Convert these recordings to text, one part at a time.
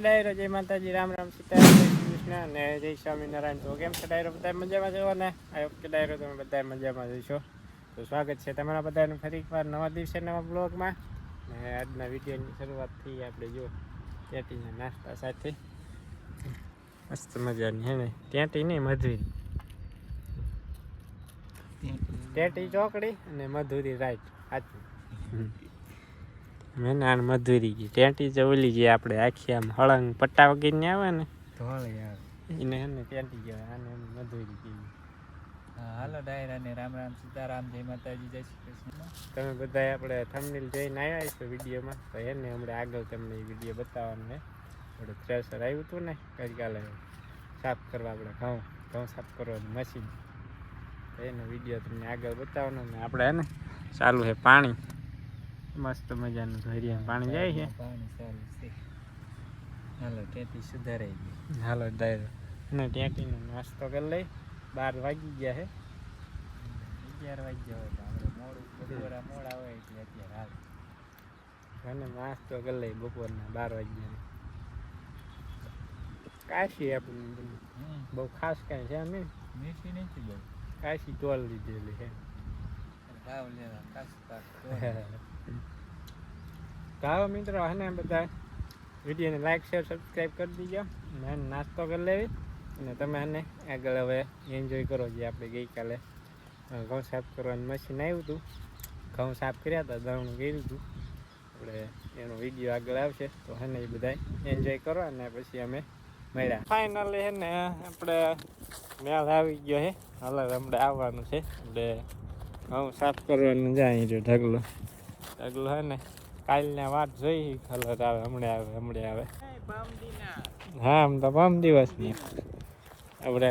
ડાયરો, જય માતાજી, રામ રામ સીતા જય કૃષ્ણ અને જય સ્વામિનારાયણ. તો કેમ છે ડાયરો, બધા મજામાં છો? ને આ વખતે ડાયરો તમે બધા મજામાં જઈશો તો સ્વાગત છે તમારા બધાનું ફરી એકવાર નવા દિવસે, નવા બ્લોગમાં. ને આજના વિડીયોની શરૂઆતથી આપણે જો ત્યાંથી નાસ્તા સાથે. મસ્ત મજાની, હે ને? ટેટી નહીં, મધુરી. ટેટી ચોકડી અને મધુરી રાઈટ સાચું મેં આને મધુરી ગઈ ટેન્ટી જે ઓલી જે આપણે આખી આમ હળંગ પટ્ટા વગીને આવે ને એને એને ટેન્ટી કહેવાય આને મધુરી ગઈ. હા હાલો ડાયરા ને રામ રામ સીતારામ જય માતાજી જય શ્રી કૃષ્ણ. તમે બધા આપણે થંબનેલ જોઈને આવ્યા છો વિડીયોમાં? તો એને હમણાં આગળ તમને એ વીડિયો બતાવવાનું ને આપણે થ્રેસર આવ્યું હતું ને ગઈકાલે સાફ કરવા આપણે ઘઉં ઘઉં સાફ કરવાનું મશીન તો એનો વીડિયો તમને આગળ બતાવવાનો ને આપણે હે ને ચાલુ છે પાણી. મસ્ત મજાનું ધોરિયા પાણી જાય છે. પાણી ચાલુ છે. હાલો ટેટી સુધારાઈ ગઈ હાલો ડાયરો અને ટેટીનો નાસ્તો કરી લઈ. બાર વાગી ગયા છે અગિયાર વાગ્યા હોય તો આપણે મોડું બપોરા મોડા હોય એટલે અત્યારે હાલ. અને નાસ્તો કરી લઈ બપોરના બાર વાગ્યા કાશી આપણને બધું. બહુ ખાસ કાંઈ છે નહીં મીઠી નથી બહુ. કાશી ટોલ લીધેલી છે ભાવ લેવા કાશી ચાલો મિત્રો, હે ને બધા વિડીયોને લાઈક શેર સબસ્ક્રાઈબ કરી દીજો. અને નાસ્તો કરી લેવી. અને તમે હે આગળ હવે એન્જોય કરો જે આપણે ગઈકાલે ઘઉં સાફ કરવાનું મશીન આવ્યું હતું ઘઉં સાફ કર્યા હતા દળણું કર્યું હતું આપણે એનો વીડિયો આગળ આવશે. તો હે ને એ બધા એન્જોય કરો અને પછી અમે મળ્યા. ફાઇનલી હે ને આપણે મેળ આવી ગયો છે હાલ હમણાં આવવાનું છે. એટલે ઘઉં સાફ કરવાનું જાય જો ઢગલો. ઢગલો હે ને, કાલના વાત જોઈ કલર આવે, હમણાં આવે હમણાં આવે. હા, આમ તો દિવસ દિવસની આપણે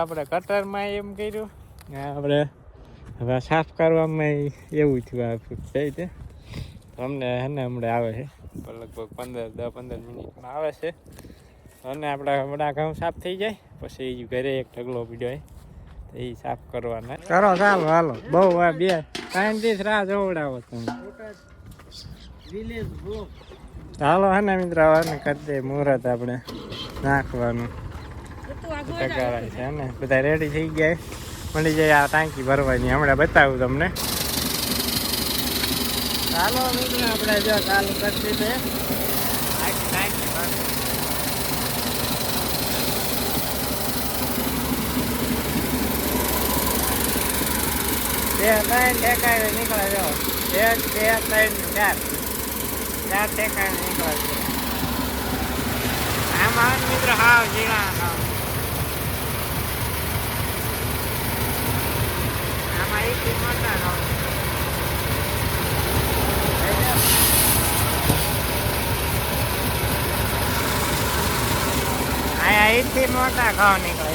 આપણે કટરમાં એમ કર્યું. ને આપણે હવે સાફ કરવામાં એવું થયું આ થઈ તે અમને હે ને, હમણાં આવે છે. લગભગ પંદર, દસ, પંદર મિનિટમાં આવે છે. અને આપણા હમણાં ઘઉં સાફ થઈ જાય, પછી ઘરે એક ઢગલો પીડ્યો એ સાફ કરવાના. કરો ચાલો હાલો. બહુ આ બે ત્રણ દિવસ રાહ જોવડાવો તમે. ચાલો હે ને મિત્ર દે મુહૂર્ત આપણે નાખવાનું. છે ને? બધા રેડી થઈ ગયા મળી જાય આ ટાંકી ભરવાની. હમણાં બતાવું તમને. ચાલો મિત્ર, આપણે જો ચાલુ કરી દીધે. બે, ત્રણ ઠેકાણે નીકળે જો. એક, બે, ત્રણ, ચાર. ચાર ઠેકાણે નીકળે છે. આમાં મિત્ર, હાવ ઝીણા હાવ. આમાં એક મોટા હાવ આયા એકથી મોટા ઘઉં નીકળે.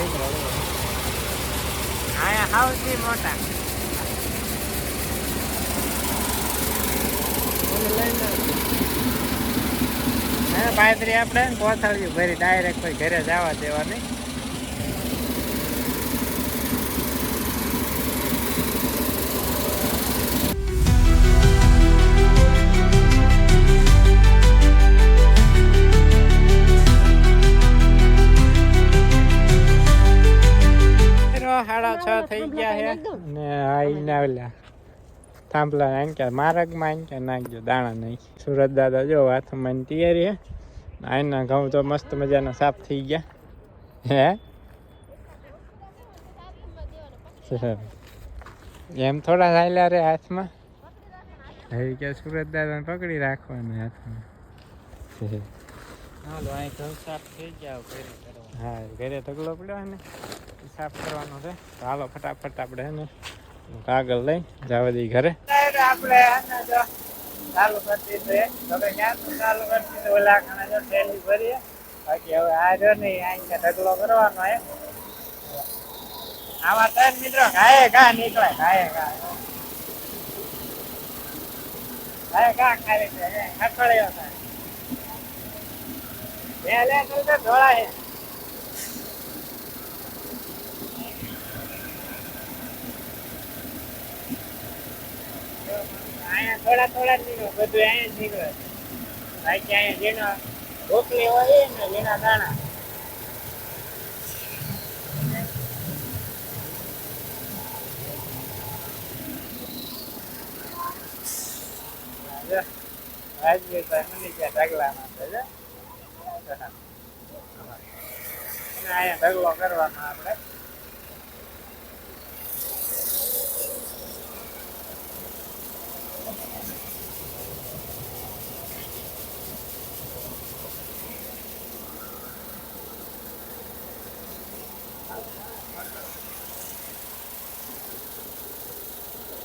આયા સૌથી મોટા. હા પાયત્રી આપણે કોથળિયું ભરી ડાયરેક્ટ કોઈ ઘરે જવા દેવાની. સાડા છ થઈ ગયા છે ને આઈને આવેલા. થાંભલા નાખ્યા માર્ગમાં નાખ્યા નાખજો દાણા નાખી સુરત દાદા જો હાથમાં તૈયારી હે. આના ઘઉં તો મસ્ત મજાના સાફ થઈ ગયા. હે? એમ થોડા ચાલ્યા રે હાથમાં. હવે કે સુરત દાદાને પકડી રાખવાના હાથમાં. હાલો અહીં ઘઉં સાફ થઈ ગયા ઘરે કરવા હા ઘરે ઢગલો પડ્યો ને. સાફ કરવાનો છે. હાલો ફટાફટ આપણે ને કાગળ લઈ જવા દઈ ઘરે. ઓલા ખાના બાકી હવે આ જો નહીં અહીંયા ઢગલો કરવાનો હે. આમાં ત્રણ મિત્રો ગાયે ગા નીકળે ગાયે ગા ગાયે ગા છે ખખડ્યો થાય બે લે, તો ધોળા અહીંયા થોડા થોડા જ નીકળે બધું અહીંયા જ નીકળે. બાકી અહીંયા જેનો ઢોકળી હોય ને લીલા દાણા. રાજવીરભાઈ મને ત્યાં ઢગલા નાખે છે અહીંયા ઢગલો કરવાનો આપણે.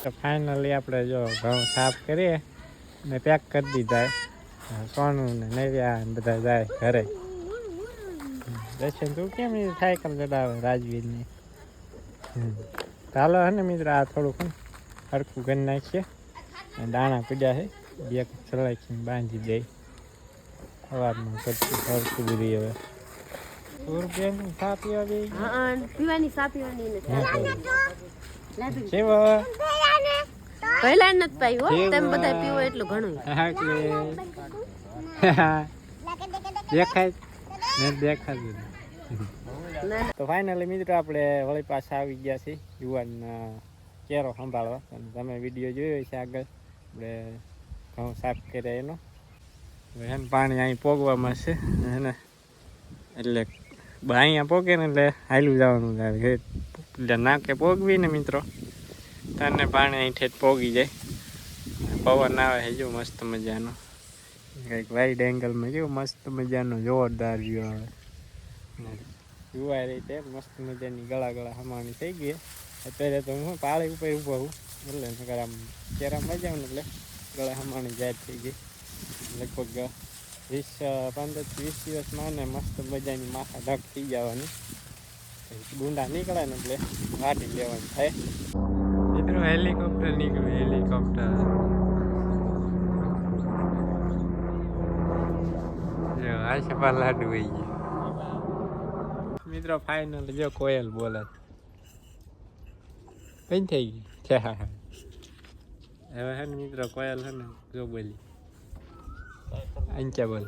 તો ફાઇનલી આપણે જો ઘઉં સાફ કરીએ ને પેક કરી દીધા સોનું ને નવ્યા બધા જાય ઘરે. દર્શન તું કેમ સાયકલ ચડાવે રાજવીરની. ચાલો હે મિત્ર, આ થોડુંક હરખું કરી નાખીએ. દાણા પીડ્યા છે. બે ચલાવીને બાંધી દઈ સવારમાં કરતું હરખું બધી હવે. રૂપિયાનું સા પીવા દે હા પીવાની સા પીવાની નથી કેવો પહેલા નથી હો. તેમ બધા પીવો એટલું ઘણું. હા કે દેખાય ને દેખાતું તો ફાઇનલી મિત્રો આપણે વળી પાછા આવી ગયા છીએ યુવાન કેરો સંભાળવા. અને તમે વીડિયો જોયો છે આગળ. આપણે ઘઉં સાફ કર્યા એનો. હવે પાણી અહીં પોગવામાં છે. હે એટલે અહીંયા ને એટલે હાલું જવાનું થાય એટલે નાકે પોગવી ને મિત્રો. તને પાણી અહીં જ પોગી જાય. પવન આવે છે, જો મસ્ત મજાનો. કંઈક વાઈડ એંગલમાં કેવું મસ્ત મજાનો જોરદાર વ્યૂ આવે યુવા રીતે મસ્ત મજાની ગળા ગળા હમાણી થઈ ગઈ અત્યારે તો હું પાળી ઉપર ઊભો હું એટલે આમ કેરા મજા આવે ને એટલે ગળા હમાણી જાય થઈ ગઈ. લગભગ વીસ અ, પંદર વીસ દિવસમાં ને મસ્ત મજાની માથા ઢક થઈ જવાની પછી ગુંડા નીકળે ને એટલે વાટી લેવાનું થાય મિત્રો હેલિકોપ્ટર નીકળ્યું હેલિકોપ્ટર જો આશા લાડુ વહી ગયા મિત્રો ફાઇનલ જો કોયલ બોલે કઈ થઈ ગઈ છે હા હા હવે હે ને મિત્રો કોયલ છે ને જો બોલી અંક્યા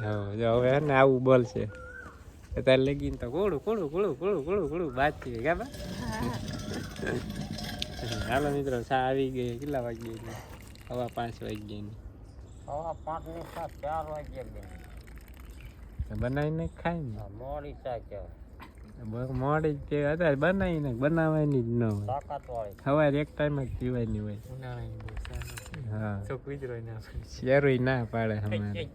chào જો હવે ને આવું બોલશે અત્યારે લગીને તો કોળું કોળું કોળું કોળું કોળું કોળું બાદ થઈ ગઈ બા હાલો મિત્રો સા આવી ગઈ કેટલા વાગી ગઈ હવા પાંચ વાગી ગઈ હવા પાંચની સાત ચાર વાગે બેન બનાવીને ખાય ને મોડી બ- મોડી જ તે અત્યારે બનાવીને બનાવવાની જ ન હોય. સવારે એક ટાઈમ જ પીવાની હોય. હા. ના શેરુય ના પાડે અમારે.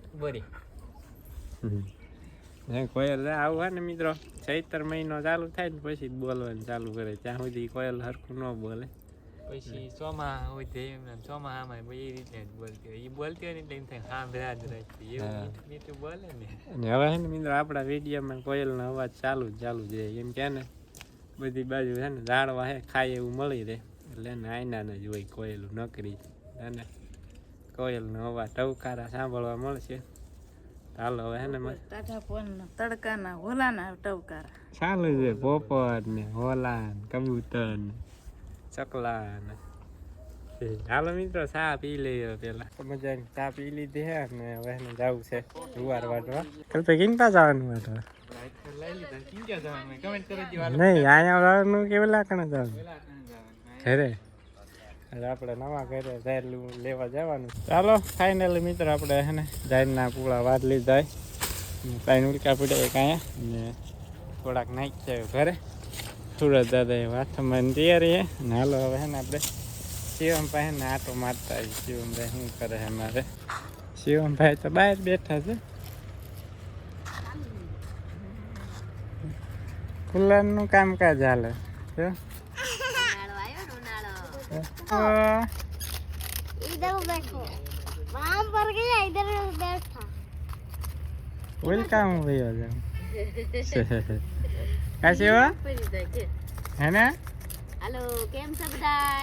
કોયલ આવવા ને મિત્રો? ચૈતર મહિનો ચાલુ થાય ને પછી બોલવાનું ચાલુ કરે. ત્યાં સુધી કોયલ હરખું ન બોલે. પછી ચોમાહા હોય તે એમ ચોમા આમાં એ રીતે જ બોલતી હોય એ બોલતી હોય ને એટલે એમ થાય હા ભેરા જ રાખતી એવું. મીઠું બોલે ને હવે છે ને મિત્રો આપણા વિડીયોમાં કોયલનો અવાજ ચાલુ જ ચાલુ જ રહે એમ કે ને બધી બાજુ છે ને ઝાડવા હે ખાય એવું મળી રહે એટલે એને આઈના જ હોય કોયલું નકરી અને કોયલનો અવાજ ટવકારા સાંભળવા મળશે ચાલો હવે હે ને મસ્ત તડકાના હોલાના ટવકારા ચાલુ છે પોપટ ને હોલા ને કબૂતર ને ચકલા ને હાલો મિત્રો ચા પી લઈએ પેલા મજાની ચા પી લીધી હે ને હવે જવું છે જુવાર વાટવા જવાનું વાટવા લઈ લીધા ક્યાં જવાનું કમેન્ટ કરી દીવા નહીં અહીંયા જવાનું કે પેલા કણે જવાનું ઘરે આપણે નવા ઘરે ઝાયલું લેવા જવાનું ચાલો ફાઇનલી મિત્રો આપણે હે ને ઝાયરના પૂળા વાટ લીધા કાંઈ ઉલકા પડે કાંઈ અને થોડાક નાખ્યા ઘરે સુરત વાત વાઠ મંદિર એ હાલો હવે હે ને આપણે શિવમભાઈ ને આટો મારતા આવી શિવમભાઈ શું કરે છે મારે? શિવમભાઈ તો બહાર બેઠા છે. ખુલ્લારનું કામ કાજ હાલે જો વેલકમ ભાઈ કાશી હે? ને હાલો કેમ છો બધા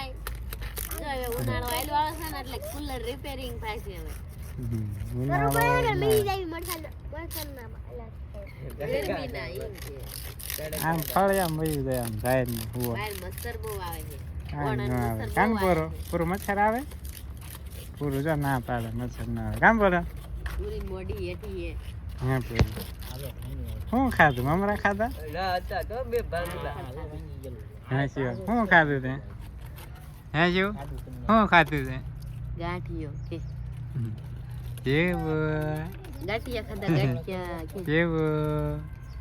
મચ્છર આવે પૂરું ના પાડે મચ્છર ના આવે. કામ કરો. પૂરી મોડી હેઠી હે શું ખાધું? મમરા ખાધા? હા શિવ. શું ખાધું તે? હે શિવ? શું ખાધું તે? ગાંઠિયો કે. કેવું? ગાંઠિયા ખાધા ગાંઠિયા જેવો